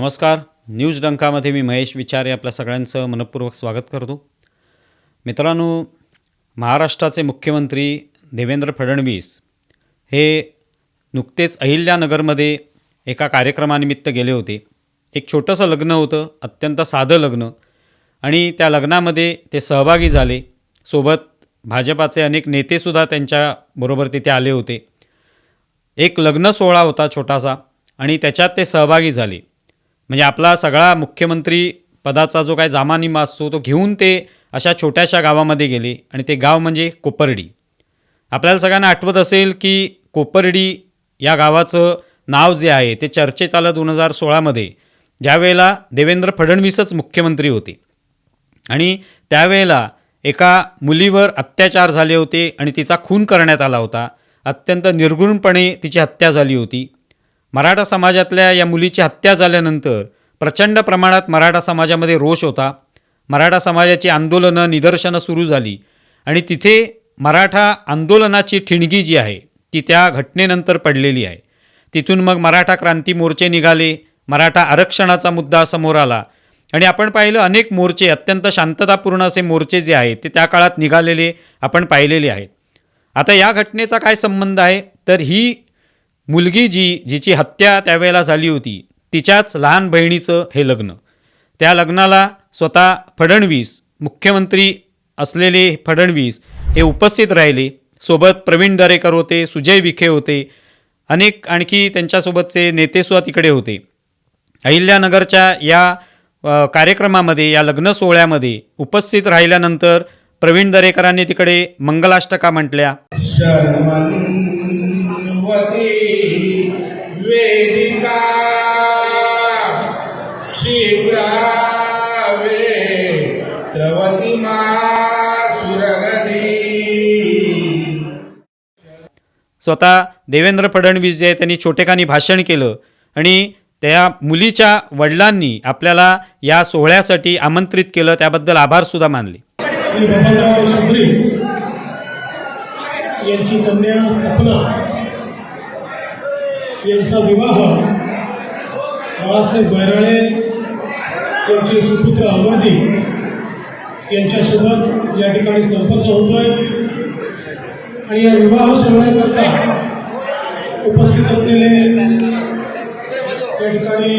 नमस्कार. न्यूज डंकामध्ये मी महेश विचारे आपल्या सगळ्यांचं मनपूर्वक स्वागत करतो. मित्रांनो महाराष्ट्राचे मुख्यमंत्री देवेंद्र फडणवीस हे नुकतेच अहिल्यानगरमध्ये एका कार्यक्रमानिमित्त गेले होते. एक छोटंसं लग्न होतं अत्यंत साधं लग्न. आणि त्या लग्नामध्ये ते सहभागी झाले. सोबत भाजपाचे अनेक नेतेसुद्धा त्यांच्याबरोबर तिथे आले होते. एक लग्न सोहळा होता छोटासा आणि त्याच्यात ते सहभागी झाले. म्हणजे आपला सगळा मुख्यमंत्री पदाचा जो काय जामानिमा असतो तो घेऊन ते अशा छोट्याशा गावामध्ये गेले. आणि ते गाव म्हणजे कोपर्डी. आपल्याला सगळ्यांना आठवत असेल की कोपर्डी या गावाचं नाव जे आहे ते चर्चेत आलं दोन हजार सोळामध्ये. ज्यावेळेला देवेंद्र फडणवीसच मुख्यमंत्री होते. आणि त्यावेळेला एका मुलीवर अत्याचार झाले होते आणि तिचा खून करण्यात आला होता. अत्यंत निर्गुणपणे तिची हत्या झाली होती. मराठा समाजातल्या या मुलीची हत्या झाल्यानंतर प्रचंड प्रमाणात मराठा समाजामध्ये रोष होता. मराठा समाजाची आंदोलनं निदर्शनं सुरू झाली आणि तिथे मराठा आंदोलनाची ठिणगी जी आहे ती त्या घटनेनंतर पडलेली आहे. तिथून मग मराठा क्रांती मोर्चे निघाले मराठा आरक्षणाचा मुद्दा समोर आला आणि आपण पाहिलं अनेक मोर्चे अत्यंत शांततापूर्ण असे मोर्चे जे आहेत ते त्या काळात निघालेले आपण पाहिलेले आहेत. आता या घटनेचा काय संबंध आहे? तर ही मुलगी जी जिची हत्या त्यावेळेला झाली होती तिच्याच लहान बहिणीचं हे लग्न. त्या लग्नाला स्वतः फडणवीस मुख्यमंत्री असलेले फडणवीस हे उपस्थित राहिले. सोबत प्रवीण दरेकर होते सुजय विखे होते अनेक आणखी त्यांच्यासोबतचे नेतेसुद्धा तिकडे होते. अहिल्यानगरच्या या कार्यक्रमामध्ये या लग्न सोहळ्यामध्ये उपस्थित राहिल्यानंतर प्रवीण दरेकरांनी तिकडे मंगलाष्टका म्हटल्या. शर्मन्वती वेदिका। त्रवती मा स्वतः देवेंद्र फडणवीस जे त्यांनी छोटेखानी भाषण केलं आणि त्या मुलीच्या वडिलांनी आपल्याला या सोहळ्यासाठी आमंत्रित केलं त्याबद्दल आभारसुद्धा मानले. यांची कन्या सपना यांचा विवाह. बाळासाहेब बैराळे यांचे सुपुत्र अमरदीप यांच्यासोबत या ठिकाणी संपन्न होतोय. आणि या विवाह सोहळ्याकरता उपस्थित असलेले या ठिकाणी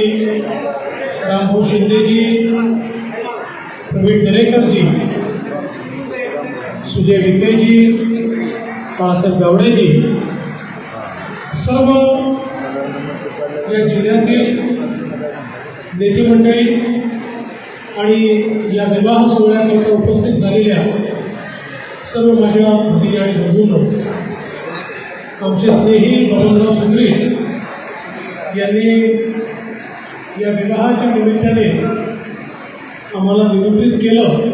रामभाऊ शिंदेजी प्रवीण दरेकरजी सुजय विखेजी बाळासाहेब गावडेजी सर्व या जिल्ह्यातील नेते मंडळी आणि या विवाह सोहळ्याकरता उपस्थित झालेल्या सर्व माझ्या भगिनी आणि बंधूंनो आमचे स्नेही बबनराव सुंदरे यांनी या विवाहाच्या निमित्ताने आम्हाला निमंत्रित केलं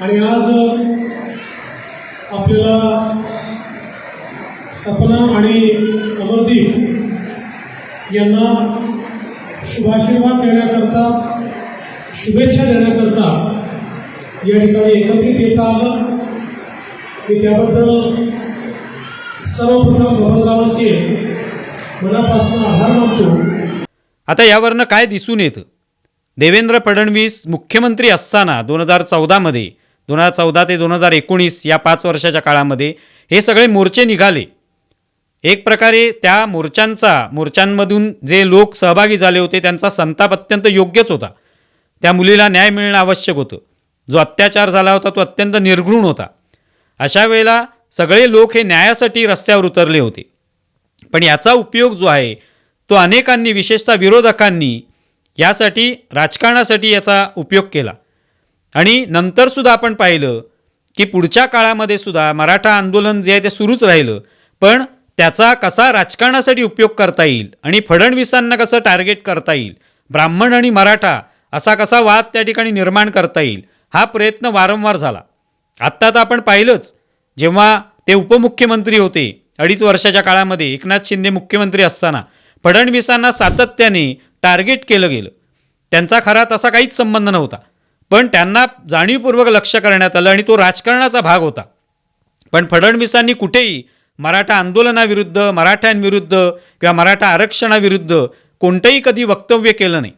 आणि आज आपल्याला सपना आणि अमरदीप यांना शुभाशीर्वाद देण्याकरता शुभेच्छा देण्याकरता या ठिकाणी एकत्रित येता आलं. की त्याबद्दल सर्वप्रथम बबनरावांचे मनापासून आभार मानतो. आता यावरनं काय दिसून येतं? देवेंद्र फडणवीस मुख्यमंत्री असताना दोन हजार चौदामध्ये दोन हजार चौदा ते दोन हजार एकोणीस या पाच वर्षाच्या काळामध्ये हे सगळे मोर्चे निघाले. एक प्रकारे त्या मोर्चांचा मोर्चांमधून जे लोक सहभागी झाले होते त्यांचा संताप अत्यंत योग्यच होता. त्या मुलीला न्याय मिळणं आवश्यक होतं. जो अत्याचार झाला होता तो अत्यंत निर्घृण होता. अशा वेळेला सगळे लोक हे न्यायासाठी रस्त्यावर उतरले होते. पण याचा उपयोग जो आहे तो अनेकांनी विशेषतः विरोधकांनी यासाठी राजकारणासाठी याचा उपयोग केला. आणि नंतरसुद्धा आपण पाहिलं की पुढच्या काळामध्ये सुद्धा मराठा आंदोलन जे आहे ते सुरूच राहिलं. पण त्याचा कसा राजकारणासाठी उपयोग करता येईल आणि फडणवीसांना कसं टार्गेट करता येईल ब्राह्मण आणि मराठा असा कसा वाद त्या ठिकाणी निर्माण करता येईल हा प्रयत्न वारंवार झाला. आत्ता तर आपण पाहिलंच जेव्हा ते उपमुख्यमंत्री होते अडीच वर्षाच्या काळामध्ये एकनाथ शिंदे मुख्यमंत्री असताना फडणवीसांना सातत्याने टार्गेट केलं गेलं. त्यांचा खरा तसा काहीच संबंध नव्हता पण त्यांना जाणीवपूर्वक लक्ष करण्यात आलं आणि तो राजकारणाचा भाग होता. पण फडणवीसांनी कुठेही मराठा आंदोलनाविरुद्ध मराठ्यांविरुद्ध किंवा मराठा आरक्षणाविरुद्ध कोणतंही कधी वक्तव्य केलं नाही.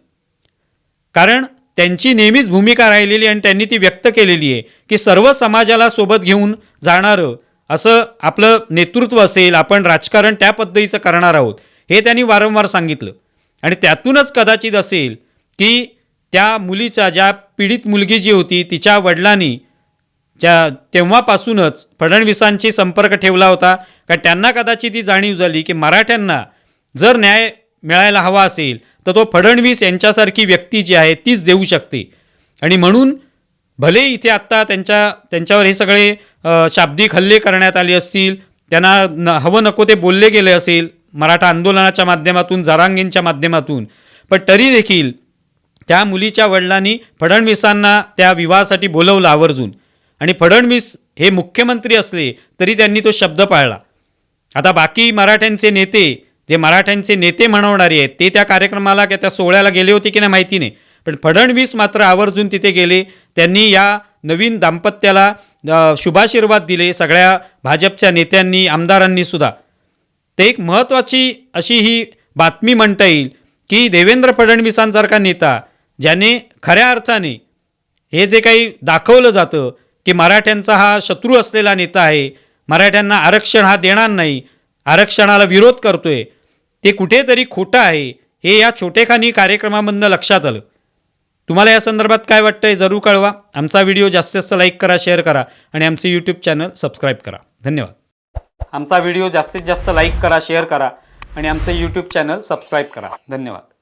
कारण त्यांची नेहमीच भूमिका राहिलेली आणि त्यांनी ती व्यक्त केलेली आहे की सर्व समाजाला सोबत घेऊन जाणारं असं आपलं नेतृत्व असेल आपण राजकारण त्या पद्धतीचं करणार आहोत हे त्यांनी वारंवार सांगितलं. आणि त्यातूनच कदाचित असेल की त्या मुलीच्या ज्या पीडित मुलगी जी होती तिच्या वडिलांनी ज्या तेव्हापासूनच फडणवीसांशी संपर्क ठेवला होता कारण त्यांना कदाचित ती जाणीव झाली की मराठ्यांना जर न्याय मिळायला हवा असेल तर तो फडणवीस यांच्यासारखी व्यक्ती जी आहे तीच देऊ शकते. आणि म्हणून भले इथे आत्ता त्यांच्या त्यांच्यावर हे सगळे शाब्दिक हल्ले करण्यात आले असतील त्यांना न हवं नको ते बोलले गेले असेल मराठा आंदोलनाच्या माध्यमातून जरांगींच्या माध्यमातून पण तरी देखील त्या मुलीच्या वडिलांनी फडणवीसांना त्या विवाहासाठी बोलवलं आवर्जून. आणि फडणवीस हे मुख्यमंत्री असले तरी त्यांनी तो शब्द पाळला. आता बाकी मराठ्यांचे नेते जे मराठ्यांचे नेते म्हणवणारे आहेत ते त्या कार्यक्रमाला किंवा त्या सोहळ्याला गेले होते की नाही माहिती नाही. पण फडणवीस मात्र आवर्जून तिथे गेले. त्यांनी या नवीन दाम्पत्याला शुभाशीर्वाद दिले सगळ्या भाजपच्या नेत्यांनी आमदारांनी सुद्धा. ते एक महत्त्वाची अशी ही बातमी म्हणता येईल की देवेंद्र फडणवीसांसारखा नेता ज्याने खऱ्या अर्थाने हे जे काही दाखवलं जातं की मराठ्यांचा हा शत्रू असलेला नेता आहे. मराठ्यांना आरक्षण हा देणार नाही. आरक्षणाला विरोध करतोय. ते कुठेतरी खोटं आहे. हे या छोटेखानी कार्यक्रमामधनं लक्षात आलं. तुम्हाला या संदर्भात काय वाटतंय जरूर कळवा. आमचा व्हिडिओ जास्तीत जास्त लाईक करा शेअर करा आणि आमचे यूट्यूब चॅनल सबस्क्राईब करा. धन्यवाद. आमचा व्हिडिओ जास्तीत जास्त लाईक करा शेअर करा आणि आमचे यूट्यूब चॅनल सबस्क्राईब करा. धन्यवाद.